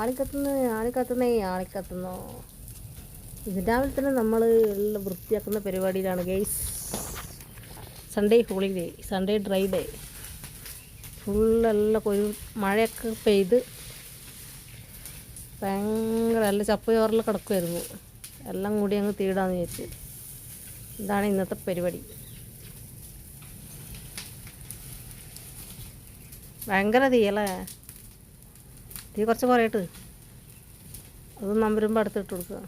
ആളിക്കത്തുന്നു ആളിക്കത്തുന്നേ ആളിക്കത്തുന്നു? രാവിലെ തന്നെ നമ്മൾ എല്ലാം വൃത്തിയാക്കുന്ന പരിപാടിയിലാണ് guys Sunday holiday Sunday dry day ഫുള്ളെല്ലാം ഒരു മഴയൊക്കെ പെയ്ത് ഭയങ്കര നല്ല ചപ്പയോറിൽ കിടക്കുമായിരുന്നു എല്ലാം കൂടി അങ്ങ് തീടാന്ന് വിചാരിച്ച്. ഇതാണ് ഇന്നത്തെ പരിപാടി. ഭയങ്കര തീയല്ലേ? തീ കുറച്ച് കുറയട്ട് അത് നമ്പരുമ്പോൾ അടുത്തിട്ട് കൊടുക്കുക.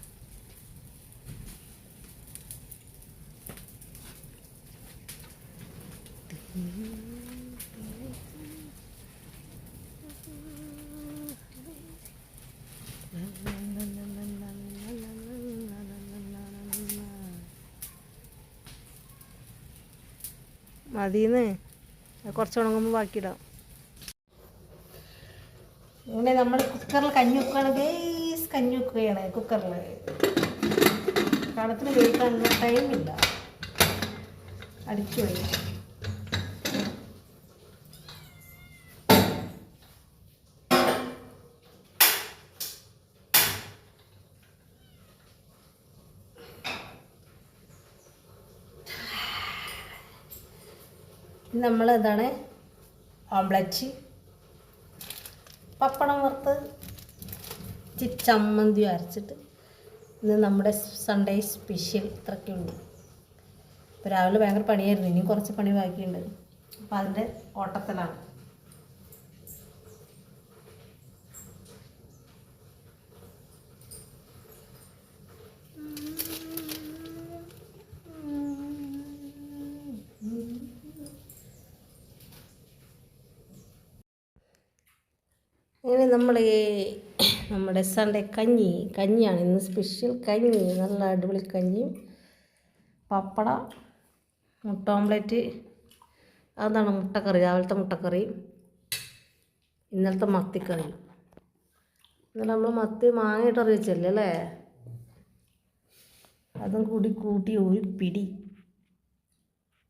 മതിന്ന്. കുറച്ച് ഉണങ്ങുമ്പോൾ ബാക്കിയിടാം. ഇങ്ങനെ നമ്മൾ കുക്കറിൽ കഞ്ഞി വെക്കുകയാണ് ഗേസ് കഞ്ഞി വെക്കുകയാണ് കുക്കറിൽ കടത്തിന് വേവിക്കാനുള്ള ടൈമില്ല അടിച്ചു പോയി നമ്മൾ എന്താണ് ഓംലറ്റ് പപ്പടം വറുത്ത് ഇച്ചിരി ചമ്മന്തി അരച്ചിട്ട് ഇന്ന് നമ്മുടെ സൺഡേ സ്പെഷ്യൽ ഇത്രയൊക്കെ ഉണ്ട് ഇപ്പോൾ രാവിലെ ഭയങ്കര പണിയായിരുന്നു. ഇനിയും കുറച്ച് പണി ബാക്കിയുണ്ട്. അപ്പോൾ അതിന്റെ ഓട്ടത്തിലാണ്. അങ്ങനെ നമ്മൾ നമ്മുടെ സൺഡേ കഞ്ഞി കഞ്ഞിയാണ് ഇന്ന് സ്പെഷ്യൽ കഞ്ഞി നല്ല അടിപൊളി കഞ്ഞിയും പപ്പട മുട്ട ഓംലെറ്റ് അതാണ് മുട്ടക്കറി രാവിലത്തെ മുട്ടക്കറി. ഇന്നലത്തെ മത്തിക്കറി. ഇന്നലെ നമ്മൾ മത്തി മാങ്ങയിട്ട് അറിയിച്ചല്ലേ അല്ലേ? അതും കൂടി കൂട്ടി ഒരു പിടി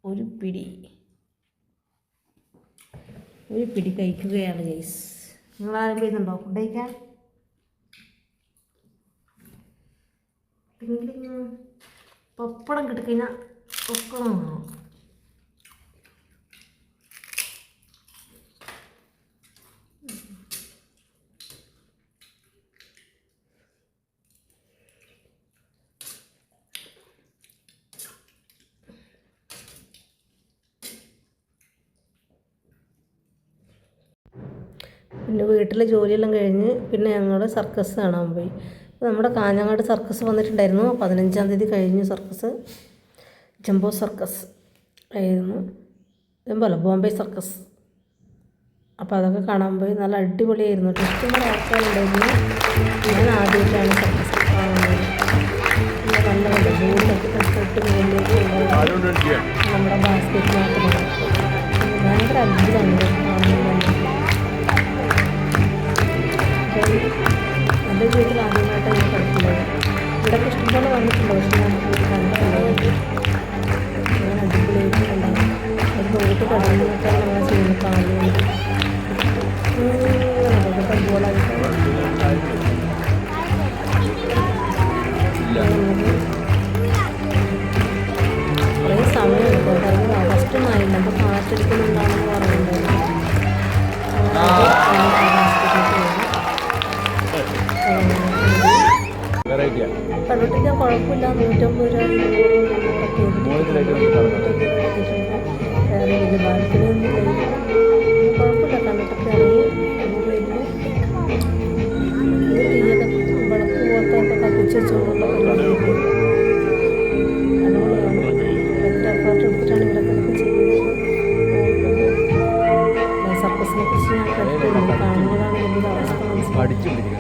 ഒരു പിടി. ഒരു പിടി കഴിക്കുകയാണ് ജയ്സ് നിങ്ങൾ ആരും ചെയ്യുന്നുണ്ടോ ഫുഡ് കഴിക്കാൻ പപ്പടം കിട്ടിക്കഴിഞ്ഞാൽ പപ്പടം വേണം പിന്നെ വീട്ടിലെ ജോലിയെല്ലാം കഴിഞ്ഞ് പിന്നെ ഞങ്ങൾ സർക്കസ് കാണാൻ പോയി നമ്മുടെ കാഞ്ഞങ്ങാട് സർക്കസ് വന്നിട്ടുണ്ടായിരുന്നു പതിനഞ്ചാം തീയതി കഴിഞ്ഞു സർക്കസ് ജംബോ സർക്കസ് ആയിരുന്നു ജംബോ ബോംബെ സർക്കസ് അപ്പോൾ അതൊക്കെ കാണാൻ പോയി നല്ല അടിപൊളിയായിരുന്നു. ഇഷ്ടംപോലെ ആൾക്കാരുണ്ടായിരുന്നു ഞാൻ ആദ്യമായിട്ടാണ് സർക്കസ് കാണുന്നത് നല്ല നല്ല ബോർഡൊക്കെ നമ്മുടെ ബാസ്കറ്റിനകത്ത് ഇഷ്ടംപോലെ വന്നിട്ടുണ്ട്. പക്ഷേ ഞാൻ പോയി കണ്ടിട്ടുള്ളത് ഞാൻ അടിപൊളിയായിട്ടുണ്ടാവും ഒരു പോയിട്ട് പഠിക്കുന്നൊക്കെയാണ് നമ്മൾ ചെയ്യുന്നത് കാണുന്നത് അതൊക്കെ ബോളായിട്ട് കുഴപ്പമില്ല നൂറ്റമ്പത് രൂപ കുഴപ്പമില്ല കണ്ടിട്ടൊക്കെ ഇറങ്ങി വിളക്ക് പോലത്തെ കത്തിച്ച് വെച്ചുകൊണ്ടുള്ള അടിപൊളിയാണ്.